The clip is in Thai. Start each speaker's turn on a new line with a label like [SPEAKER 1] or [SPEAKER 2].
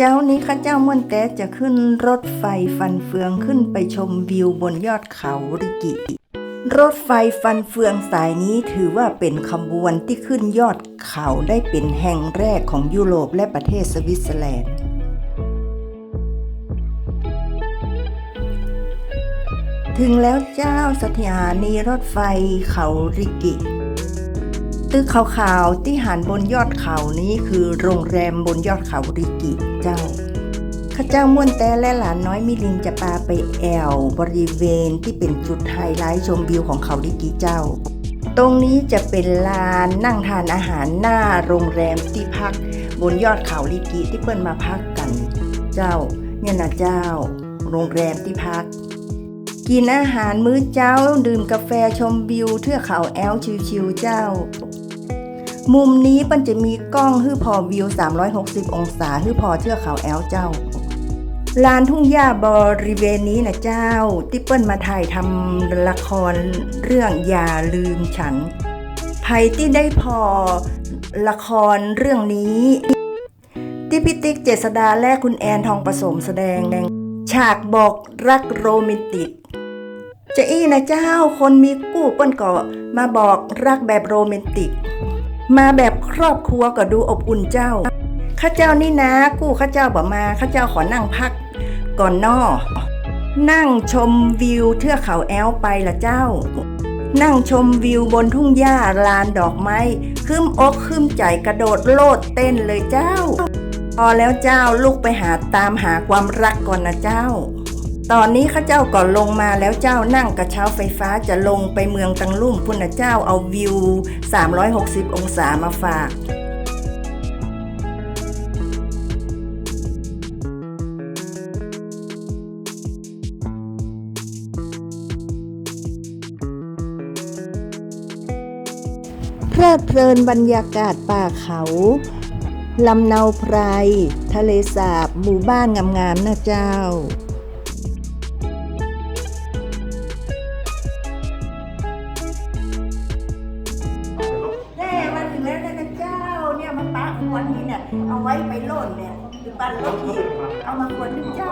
[SPEAKER 1] เจ้านี้ข้าเจ้าม่วนแต่จะขึ้นรถไฟฟันเฟืองขึ้นไปชมวิวบนยอดเขาริกิ รถไฟฟันเฟืองสายนี้ถือว่าเป็นขบวนที่ขึ้นยอดเขาได้เป็นแห่งแรกของยุโรปและประเทศสวิตเซอร์แลนด์ถึงแล้วเจ้าสถานีรถไฟเขาริกิ ตึกขาวๆ ที่หันบนยอดเขานี้คือโรงแรมบนยอดเขาริกิเจ้าข้าเจ้าม่วนแต่และหลานน้อยมิลินจะพาไปแอวบริเวณที่เป็นจุดไฮไลท์ชมวิวของเขาริกิเจ้า ตรงนี้จะเป็นลานนั่งทานอาหารหน้าโรงแรมที่พักบนยอดเขาริกิที่เปิ้นมาพักกัน เจ้า เนี่ยนะเจ้า โรงแรมที่พัก กินอาหารมื้อเจ้า ดื่มกาแฟชมวิวเทือกเขาแอลชิวๆเจ้า มุมนี้มันจะมีกล้องฮื้อพอวิว 360 องศาฮื้อพอเทือกเขาแอลเจ้าลานทุ่งหญ้าบริเวณนี้นะเจ้าที่เปิลมาถ่ายทำละครเรื่องอย่าลืมฉันไผ่ที่ได้พอละครเรื่องนี้ที่พิติกเจษดาและคุณแอนทองผสมแสดงฉากบอกรักโรแมนติก จะอี้นะเจ้าคนมีกู้เปิ้นก็มาบอกรักแบบโรแมนติก มาแบบครอบครัวก็ดูอบอุ่นเจ้าข้าเจ้านี่นะ กู้ข้าเจ้าบอกมาข้าเจ้าขอนั่งพัก ก่อนนอนั่งชมวิวเทือกเขาแอลไปละเจ้า นั่งชมวิวบนทุ่งหญ้าลานดอกไม้คืมอกคืมใจกระโดดโลดเต้นเลยเจ้า พอแล้วเจ้าลูกไปหาตามหาความรักก่อนนะเจ้า ตอนนี้ข้าเจ้าก่อนลงมาแล้วเจ้านั่งกระเช้าไฟฟ้าจะลงไปเมืองตังลุ่มพุ่นเจ้าเอาวิว 360 องศามาฝากเพลิดเพลินบรรยากาศป่าเขาลำเนาไพร ทะเลสาบ หมู่บ้านงามๆนะเจ้า ขวดนี่เนี่ยเอาไว้ไปโล่นเนี่ยคือปันรถที่เอามาขวดนึงเจ้า